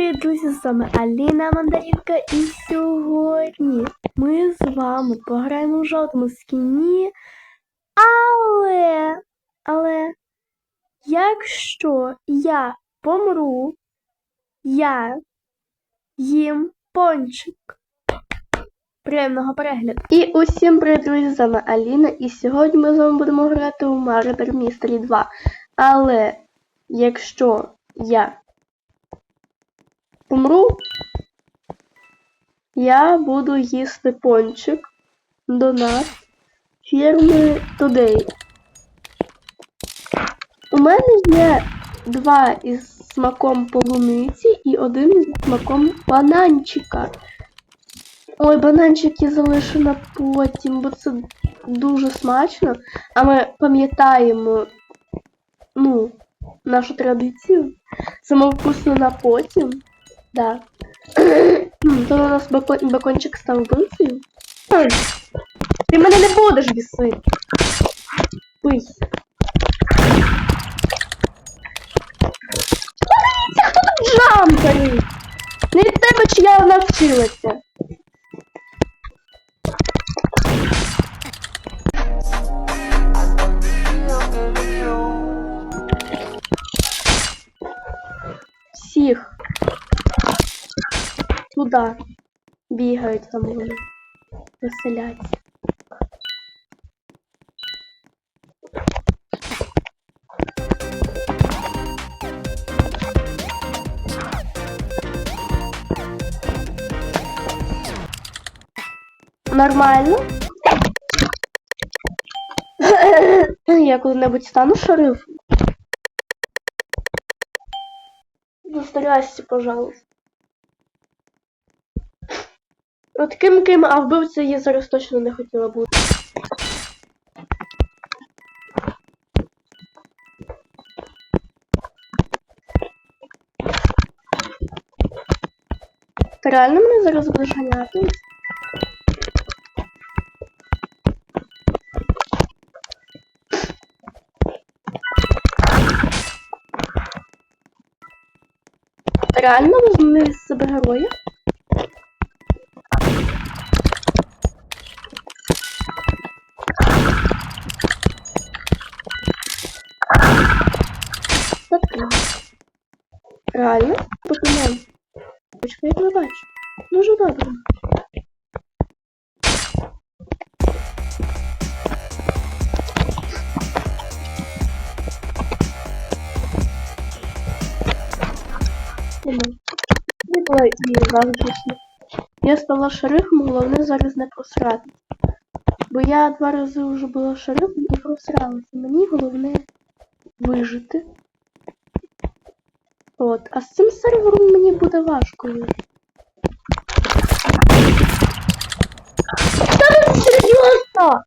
привіт, друзі! З вами Аліна Мандарівка, і сьогодні ми з вами пограємо в жовтому скіні. Але, але, якщо я помру, я їм пончик. Приємного перегляду. І усім привіт, друзі, з вами Аліна, і сьогодні ми з вами будемо грати у Murder Mystery 2. Але, якщо я помру, я буду їсти пончик до нас фірми Today. У мене є два із смаком полуниці і один із смаком бананчика. Ой, бананчики залишу на потім, бо це дуже смачно. А ми пам'ятаємо, ну, нашу традицію. Саме вкусно на потім. Да. То у нас бако- бакончик став вбивцею. Ой, Ти мене не будеш бісити. Пий. Подивіться, хто тут джамперить? Не від тебе чи я навчилася. Всіх. Туди бігають за мною. Веселяться. Нормально? Я коли-небудь стану шерифом? Здрасте, пожалуйста. От ким ким, а вбивця я зараз точно не хотіла бути. Ти реально мене зараз будеш ганяти? Реально з себе героя? Почекай, я тебе бачу. Дуже добре. Випала і вас. Я стала шерифом, головне зараз не просрати. Бо я два рази вже була шерифом і просралася. Мені головне вижити. От, а з цим сервером мені буде важко вижити. Та ну серйозно!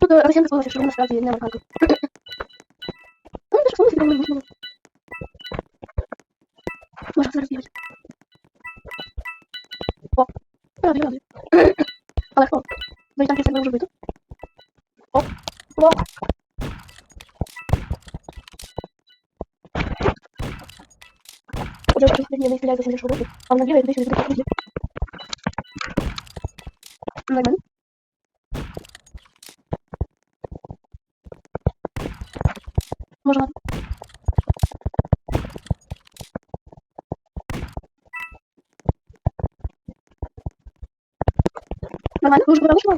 Тут е, Росіянка сказала, що вона насправді не американка. Ну, ти ж що, не можна. Може, зараз бігать. О, радий, радий. Але хто? Ви там себе вже вбито? О, о. Уже через три дня не стріляється лише роботи, а вона бігає туди сюди туди туди. Нормально? Можна. Нормально? Вы уже говорила, что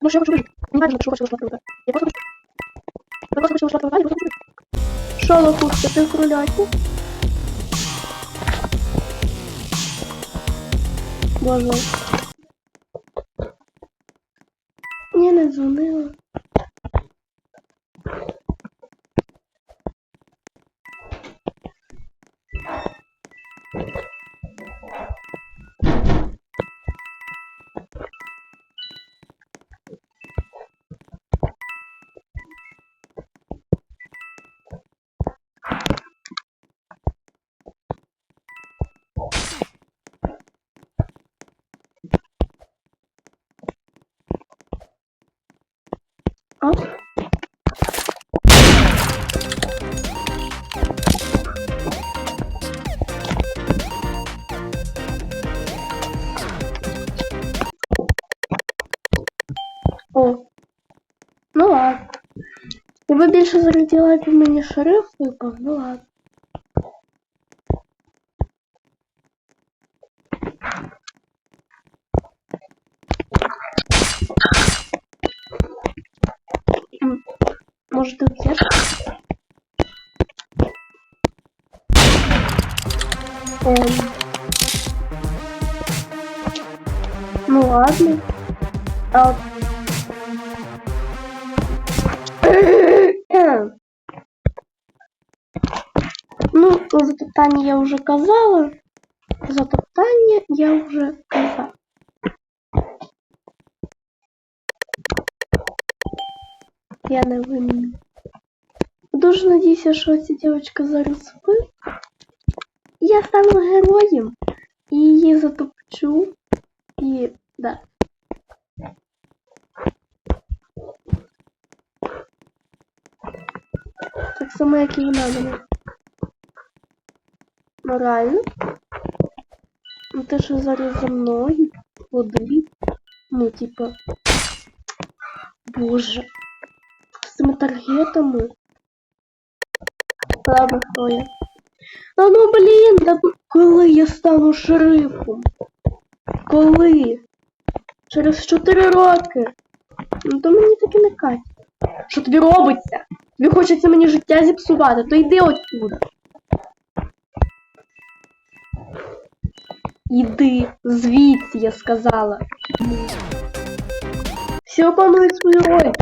Может, я хочу выжить. Не важно, что хочешь шла Я просто хочу... Я просто хочу шла и просто хочу выжить. Шо, лохушка, ты круляйку? Боже. Я не дзвонила. Більше зараді лайків мені шериф випав, ну ладно. М, Може ти в'єш? Ем. Ну ладно. А Ну, затоптання я вже казала. Затоптання я вже казала. Я не винна. Дуже надіюся, що ця дівчинка зараз спить. Я стану героєм і її затопчу. І да. Так само, як і вона. Морально. Ну те, що зараз за мною води. Ну, типа. Боже. З цими таргетами. Ладно, хто я? Та ну блін, да коли я стану шерифом? Коли? Через 4 роки. Ну то мені таки не кать. Що тобі робиться? Тобі хочеться мені життя зіпсувати, то йди отсюда. Іди звідси, я сказала. Всі виконують свою роль.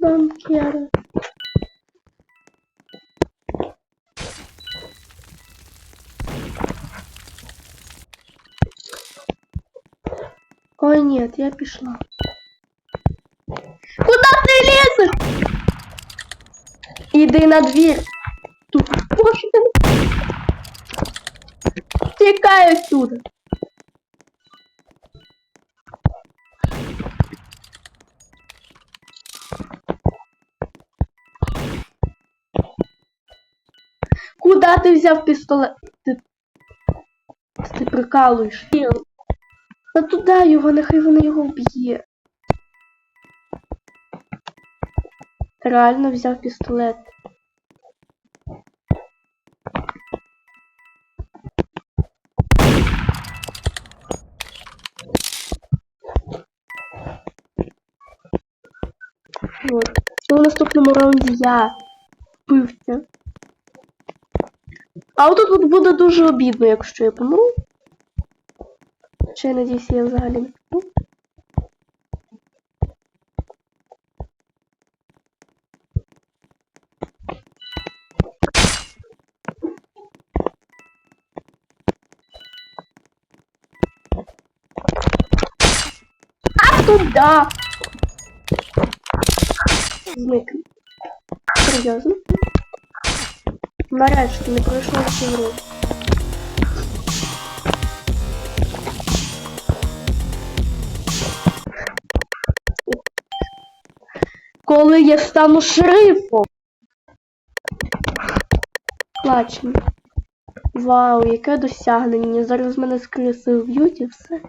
We don't care. нет, я пішла. Куда ты лезешь? Иди на дверь. Тут боже ты. Тікай отсюда. Куда ти взяв пістолет? Ти, ти прикалуєш. Та туди його, нехай вона його вб'є. Реально взяв пістолет. Вот. І у наступному раунді я вбивця. А от тут буде дуже обідно, якщо я помру. Чи я надіюсь, я взагалі не помру. А туда! Зникни. Серйозно? Нарешті не пройшло всю гру. Коли я стану шерифом. Плачемо. Вау, яке досягнення. Зараз мене з криси вб'ють і все.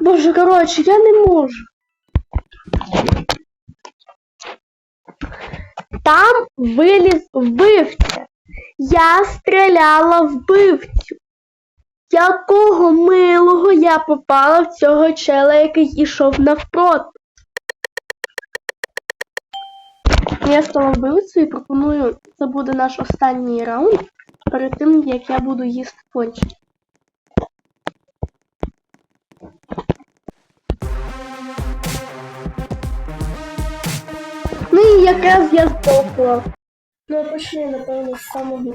Боже, коротше, я не можу. Там виліз вбивця. Я стріляла вбивцю. Якого милого я попала в цього чела, який ішов навпроти. Я стала вбивцею і пропоную, це буде наш останній раунд перед тим, як я буду їсти пончик. Ну і якраз я здохла. Ну, почни, напевно, з самого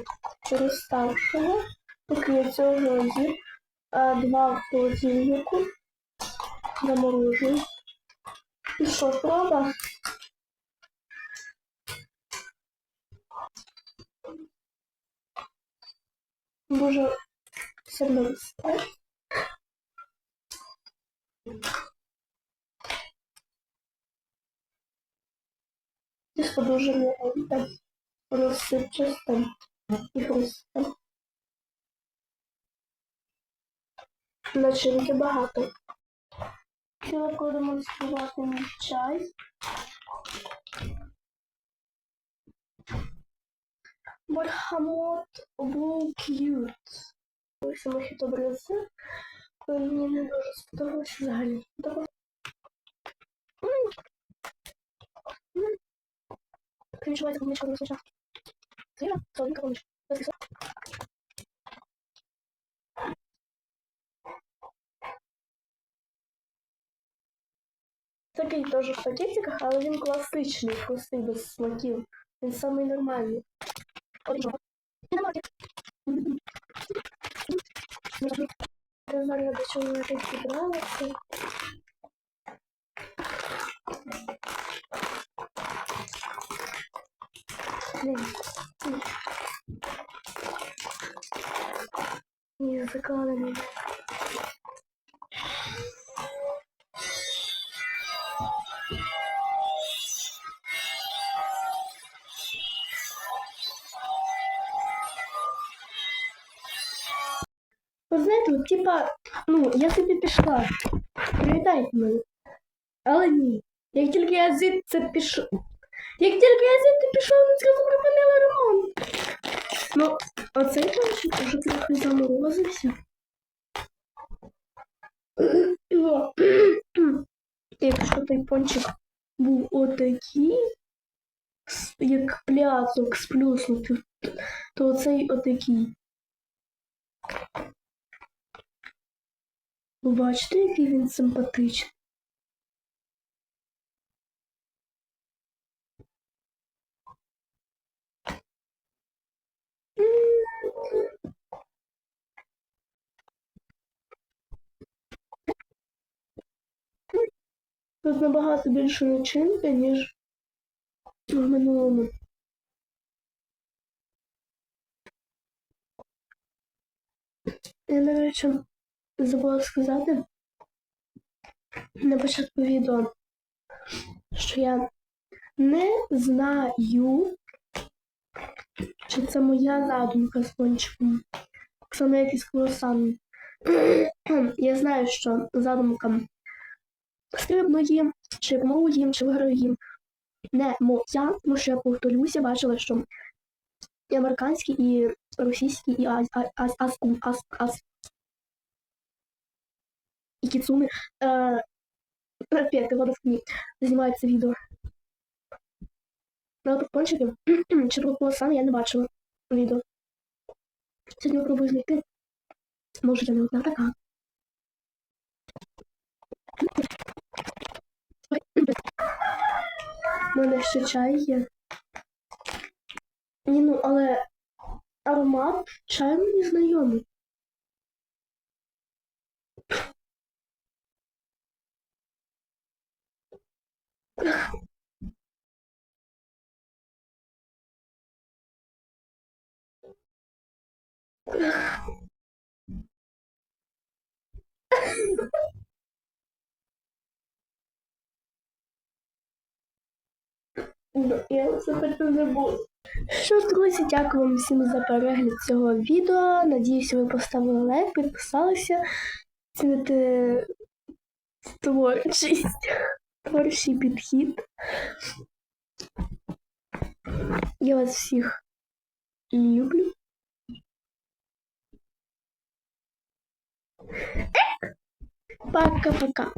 переставшого. Окрім цього а, два в холодильнику. Заморожую. І що, правда? Боже, все одно вистачає. Тісто дуже м'яке, розсипчасте і хрустке. Начинки багато. Хотіла продемонструвати мій чай. Бархамот Blue Cute. Ось мохіто брази. Мені не дуже сподобалося взагалі. М. Відчувається комічка на смачна. Свіжа, солоденька комічка. Такий теж в пакетиках, але він класичний, простий, без смаків. Він самий нормальний. От його. І на маркет. Я знаю, до чого я так зібралася. Я собі пішла. Привітайте мене. Але ні. Як тільки я звідси пішов. Як тільки я звідти пішов, вони зразу припинили ремонт. Ну, оцей пончик вже трохи заморозився. Якщо той пончик був отакий, як пляцок сплюснутий, то оцей отакий. Ви бачите, який він симпатичний? Тут набагато більше начинка, ніж в минулому. Я, до забула сказати на початку відео, що я не знаю, чи це моя задумка з пончиком. Так само, як і з. Я знаю, що задумка стрибної, чи вмової, чи вигрої не моя, тому що я повторюся, бачила, що і американські, і російські, і аз, аз, аз, аз, аз, аз, і кіцуни. Е, опять, годовні знімають це відео. А про пончики, чи про круасан я не бачила відео. Сьогодні попробую знайти. Може, я не одна така. У мене ще чай є. Ні, ну, але аромат чаю мені знайомий. Я це хочу забула. Що ж, друзі, дякую вам всім за перегляд цього відео. Надіюсь, ви поставили лайк, підписалися, ціните творчість, творчий підхід. Я вас всіх люблю. Пока-пока.